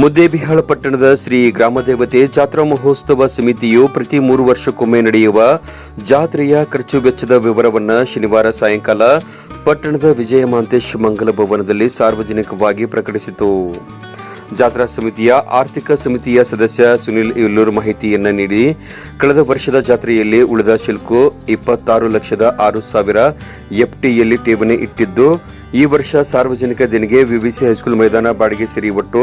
ಮುದ್ದೇಬಿಹಾಳ ಪಟ್ಟಣದ ಶ್ರೀ ಗ್ರಾಮದೇವತೆ ಜಾತ್ರಾ ಮಹೋತ್ಸವ ಸಮಿತಿಯು ಪ್ರತಿ ಮೂರು ವರ್ಷಕ್ಕೊಮ್ಮೆ ನಡೆಯುವ ಜಾತ್ರೆಯ ಖರ್ಚು ವೆಚ್ಚದ ವಿವರವನ್ನು ಶನಿವಾರ ಸಾಯಂಕಾಲ ಪಟ್ಟಣದ ವಿಜಯ ಮಾಂತೇಶ್ ಮಂಗಲ ಭವನದಲ್ಲಿ ಸಾರ್ವಜನಿಕವಾಗಿ ಪ್ರಕಟಿಸಿತು. ಜಾತ್ರಾ ಸಮಿತಿಯ ಆರ್ಥಿಕ ಸಮಿತಿಯ ಸದಸ್ಯ ಸುನಿಲ್ ಇಲ್ಲೂರ್ ಮಾಹಿತಿಯನ್ನು ನೀಡಿ, ಕಳೆದ ವರ್ಷದ ಜಾತ್ರೆಯಲ್ಲಿ ಉಳಿದ ಶುಲ್ಕು ಇಪ್ಪತ್ತಾರು ಲಕ್ಷದ ಆರು ಸಾವಿರ ಎಫ್ಟಿಯಲ್ಲಿ ಠೇವಣಿ ಇಟ್ಟಿದ್ದು, ಈ ವರ್ಷ ಸಾರ್ವಜನಿಕ ದಿನಿಗೆ ವಿವಿಸಿ ಹೈಸ್ಕೂಲ್ ಮೈದಾನ ಬಾಡಿಗೆ ಸೇರಿ ಒಟ್ಟು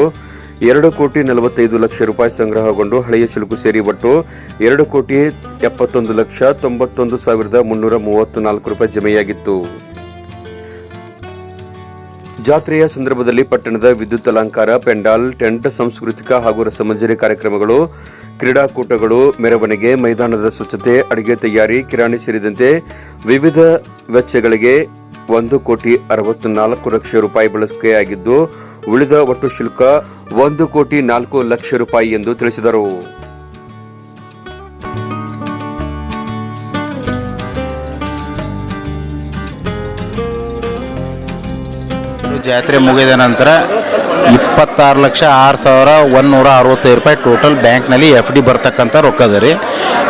ಎರಡು ಕೋಟಿ ನಲವತ್ತೈದು ಲಕ್ಷ ರೂಪಾಯಿ ಸಂಗ್ರಹಗೊಂಡು ಹಳೆಯ ಶುಲ್ಕು ಸೇರಿ ಒಟ್ಟು ಎರಡು ಕೋಟಿ ಎಪ್ಪತ್ತೊಂದು ಲಕ್ಷ ತೊಂಬತ್ತೊಂದು ಸಾವಿರದ ಮುನ್ನೂರ ಮೂವತ್ತು ನಾಲ್ಕು ರೂಪಾಯಿ ಜಮೆಯಾಗಿತ್ತು. ಜಾತ್ರೆಯ ಸಂದರ್ಭದಲ್ಲಿ ಪಟ್ಟಣದ ವಿದ್ಯುತ್ ಅಲಂಕಾರ, ಪೆಂಡಾಲ್, ಟೆಂಟ್, ಸಾಂಸ್ಕೃತಿಕ ಹಾಗೂ ರಸಮಂಜರಿ ಕಾರ್ಯಕ್ರಮಗಳು, ಕ್ರೀಡಾಕೂಟಗಳು, ಮೆರವಣಿಗೆ, ಮೈದಾನದ ಸ್ವಚ್ಛತೆ, ಅಡುಗೆ ತಯಾರಿ, ಕಿರಾಣಿ ಸೇರಿದಂತೆ ವಿವಿಧ ವೆಚ್ಚಗಳಿಗೆ ಒಂದು ಕೋಟಿ ಅರವತ್ತು ನಾಲ್ಕು ಲಕ್ಷ ರೂಪಾಯಿ ಬಳಸಿಕೆಯಾಗಿದ್ದು ಉಳಿದ ಒಟ್ಟು ಶುಲ್ಕ ಒಂದು ಕೋಟಿ ನಾಲ್ಕು ಲಕ್ಷ ರೂಪಾಯಿ ಎಂದು ತಿಳಿಸಿದರು. ಜಾತ್ರೆ ಮುಗಿದ ನಂತರ ಇಪ್ಪತ್ತಾರು ಲಕ್ಷ ಆರು ಸಾವಿರ ಒಂದುನೂರ ಅರವತ್ತೈದು ರೂಪಾಯಿ ಟೋಟಲ್ ಬ್ಯಾಂಕ್ನಲ್ಲಿ ಎಫ್ ಡಿ ಬರ್ತಕ್ಕಂಥ ರೊಕ್ಕದ ರೀ.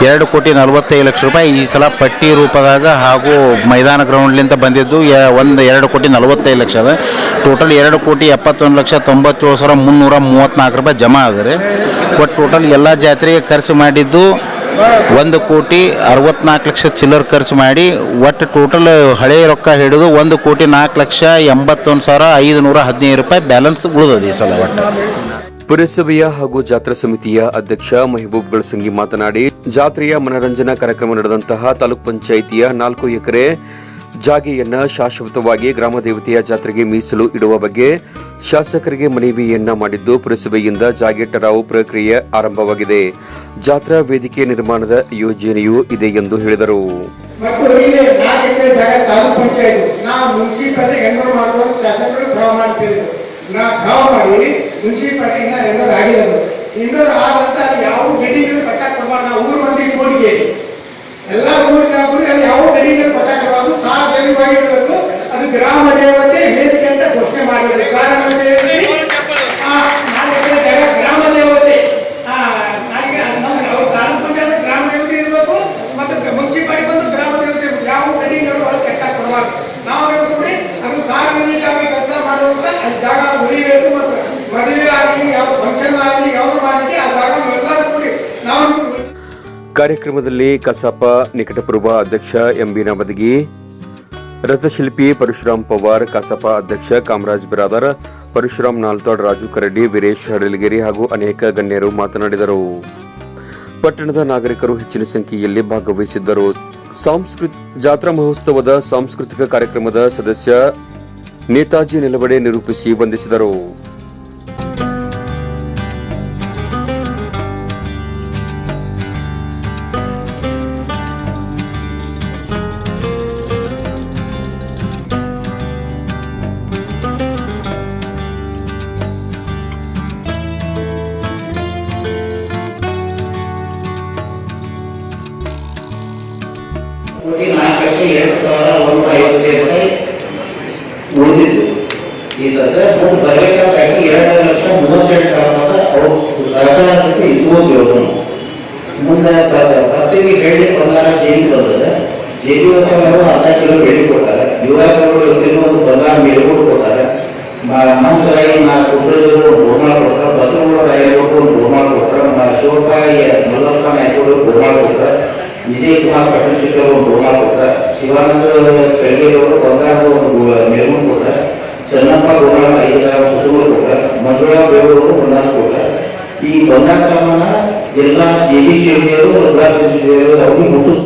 ಎರಡು ಕೋಟಿ ನಲವತ್ತೈದು ಲಕ್ಷ ರೂಪಾಯಿ ಈ ಸಲ ಪಟ್ಟಿ ರೂಪದಾಗ ಹಾಗೂ ಮೈದಾನ ಗ್ರೌಂಡ್ಲಿಂದ ಬಂದಿದ್ದು ಒಂದು ಎರಡು ಕೋಟಿ ನಲವತ್ತೈದು ಲಕ್ಷ ಅದ. ಟೋಟಲ್ ಎರಡು ಕೋಟಿ ಎಪ್ಪತ್ತೊಂದು ಲಕ್ಷ ತೊಂಬತ್ತೇಳು ಸಾವಿರ ಮುನ್ನೂರ ಮೂವತ್ತ್ನಾಲ್ಕು ರೂಪಾಯಿ ಜಮಾ ಅದ ರೀ. ಒಟ್ಟು ಟೋಟಲ್ ಎಲ್ಲ ಜಾತ್ರೆಗೆ ಖರ್ಚು ಮಾಡಿದ್ದು ಒಂದು ಕೋಟಿ ಅರವತ್ನಾಲ್ಕು ಲಕ್ಷ ಚಿಲ್ಲರ್ ಖರ್ಚು ಮಾಡಿ ಒಟ್ಟು ಟೋಟಲ್ ಹಳೆ ರೊಕ್ಕ ಹಿಡಿದು ಒಂದು ಕೋಟಿ ನಾಲ್ಕು ಲಕ್ಷ ಎಂಬತ್ತೊಂದು ಸಾವಿರ ಐದು ನೂರ ಹದಿನೈದು ರೂಪಾಯಿ ಬ್ಯಾಲೆನ್ಸ್ ಉಳಿದದ ಈ ಸಲ ಒಟ್ಟು. ಪುರಸಭೆಯ ಹಾಗೂ ಜಾತ್ರಾ ಸಮಿತಿಯ ಅಧ್ಯಕ್ಷ ಮೆಹಬೂಬ್ ಗಳಸಂಗಿ ಮಾತನಾಡಿ, ಜಾತ್ರೆಯ ಮನರಂಜನಾ ಕಾರ್ಯಕ್ರಮ ನಡೆದಂತಹ ತಾಲೂಕ್ ಪಂಚಾಯಿತಿಯ ನಾಲ್ಕು ಎಕರೆ ಜಾಗೆಯನ್ನ ಶಾಶ್ವತವಾಗಿ ಗ್ರಾಮ ದೇವತೆಯ ಜಾತ್ರೆಗೆ ಮೀಸಲು ಇಡುವ ಬಗ್ಗೆ ಶಾಸಕರಿಗೆ ಮನವಿಯನ್ನ ಮಾಡಿದ್ದು ಪುರಸಭೆಯಿಂದ ಜಾಗೆ ಟರಾವು ಪ್ರಕ್ರಿಯೆ ಆರಂಭವಾಗಿದೆ. ಜಾತ್ರಾ ವೇದಿಕೆ ನಿರ್ಮಾಣದ ಯೋಜನೆಯೂ ಇದೆ ಎಂದು ಹೇಳಿದರು. ಮುನ್ಸಿಪಾಲಿಟಿ ಹೆಂಗೋ ಮಾಡುವ ಶಾಸಕರು ಡ್ರಾ ಮಾಡ್ತಿದ್ರು ನಾ ಡ್ರಾ ಮಾಡಿ ಮುನ್ಸಿಪಾಲಿಟಿನ ಹೆಂಗೋ ಆಗಿರೋದು ಇನ್ನೊಂದು ಆದಂತ ಅಲ್ಲಿ ಯಾವ ಗಡಿಗಳು ಪಟ್ಟ ಕೊಡಬಾರ್ದು ನಾವು ಊರು ಮಂದಿ ಕೋಡಿಗೆ ಎಲ್ಲ ಊರು ಜನಗಳು ಅಲ್ಲಿ ಯಾವ ಗಡಿಗಳು ಪಟ್ಟ ಕೊಡಬಾರ್ದು ಸಾರ್ವಜನಿಕವಾಗಿ ಇರಬೇಕು ಅದು ಗ್ರಾಮ ದೇವತೆ ವೇದಿಕೆ ಅಂತ ಘೋಷಣೆ ಮಾಡಬೇಕು ಗ್ರಾಮ ದೇವತೆ ಆ, ನಾಲ್ಕು ಎಕರೆ ಜಾಗ ಗ್ರಾಮ ದೇವತೆ ಆ, ನಾಲ್ಕು ನಮ್ಮ ಅವ್ರ ತಾಲೂಕ್ ಪಂಚಾಯತ್ ಗ್ರಾಮ ದೇವತೆ ಇರಬೇಕು ಮತ್ತು ಮುನ್ಸಿಪಾಲಿಟಿ ಬಂದು ಗ್ರಾಮ ದೇವತೆ ಇರ್ಬೇಕು. ಯಾವ ಗಡಿಗಳು ಒಳಗೆ ಕೆಟ್ಟ ಕೊಡಬಾರ್ದು ನಾವು ಹೇಳ್ಕೊಡಿ ಅದು ಸಾರ್ವಜನಿಕವಾಗಿ ಕೆಲಸ ಮಾಡೋದ್ರ ಅಲ್ಲಿ ಮತ್ತು ಮದುವೆ ಆಗಲಿ, ಯಾವ ಆ ಜಾಗ ಎಲ್ಲರೂ ಕೂಡಿ. ನಾವು. ಕಾರ್ಯಕ್ರಮದಲ್ಲಿ ಕಸಾಪ ನಿಕಟಪೂರ್ವ ಅಧ್ಯಕ್ಷ ಎಂಬಿ ನವದಗಿ ರಥಶಿಲ್ಪಿ ಪರಶುರಾಮ್ ಪವಾರ್, ಕಸಾಪ ಅಧ್ಯಕ್ಷ ಕಾಮರಾಜ್ ಬಿರಾದರ್ ಪರಶುರಾಮ್ ನಾಲ್ತಾಡ್ ರಾಜು ಕರಡಿ, ವೀರೇಶ್ ಹಡಲಗಿರಿ ಹಾಗೂ ಅನೇಕ ಗಣ್ಯರು ಮಾತನಾಡಿದರು. ಪಟ್ಟಣದ ನಾಗರಿಕರು ಹೆಚ್ಚಿನ ಸಂಖ್ಯೆಯಲ್ಲಿ ಭಾಗವಹಿಸಿದ್ದರು. ಸಾಂಸ್ಕೃತ್ ಜಾತ್ರಾ ಮಹೋತ್ಸವದ ಸಾಂಸ್ಕೃತಿಕ ಕಾರ್ಯಕ್ರಮದ ಸದಸ್ಯ ನೇತಾಜಿ ನಿಲುವಡೆ ನಿರೂಪಿಸಿ ವಂದಿಸಿದರು. ಈ ಸದ್ಯ ಮುಂದೆ ಬರಬೇಕಾದ ಎರಡು ಲಕ್ಷ ಮೂವತ್ತೆಂಟು ಸಾವಿರದ ಅವರು ಸರ್ಕಾರ ಇಸ್ಬೋದು ಯೋಜನೆ ಮುಂದೆ ಪ್ರ- ಪ್ರತಿಗೆ ಬೆಳ್ಳಿ ಬಂಗಾರ ಜೇಬಿ ಬರ್ತದೆ ಜೇಬಿ ಹೊಸವರು ಅರ್ಧ ಕಿಲೋ ಬೆಳ್ಳಿ ಕೊಡ್ತಾರೆ ಯುವಕರು ಇನ್ನೊಂದು ಬಂಗಾರ ಮೇಲ್ಗೂಡು ಕೊಡ್ತಾರೆ ನಮ್ಮ ಕೈ ನಾಲ್ಕು ಕುದುರೆಗಳು ಗೋಮಾಳ ಕೊಡ್ತಾರೆ ಬಸವಗಳ ಐವತ್ತು ಒಂದು ಗೋಮಾಳ ಕೊಡ್ತಾರೆ ಮ- ಶಿವಪ್ಪಾಯಿ ಮಲ್ಲಪ್ಪ ನಾಯ್ಕರು ಗೋಮಾಳ ಕೊಡ್ತಾರೆ ವಿಜಯ್ ಕುಮಾರ್ ಪಟ್ಟಣಶೆಟ್ಟಿ ಅವರು ಗೋಮಾಳ ಕೊಡ್ತಾರೆ ಶಿವಾನಂದ ಶೆಟ್ಟಿ ಅವರು ಬಂಗಾರದ ಒಂದು ಗೋ- ಮೆರವಣಿಗೆ ಕೊಡ್ತಾರೆ ಚೆನ್ನಪ್ಪ ಗೋಮಾಳ ಐದು ಸಾವಿರ ಕೂಡ ಮಂಜುಳಾ ಕೂಡ ಈ ಕ್ರಮನ ಎಲ್ಲ ಜೆ ಸಿ ಅವರು ಎಲ್ಲ ಅವ್ರಿಗೆ ಮುಟ್ಟಿಸ್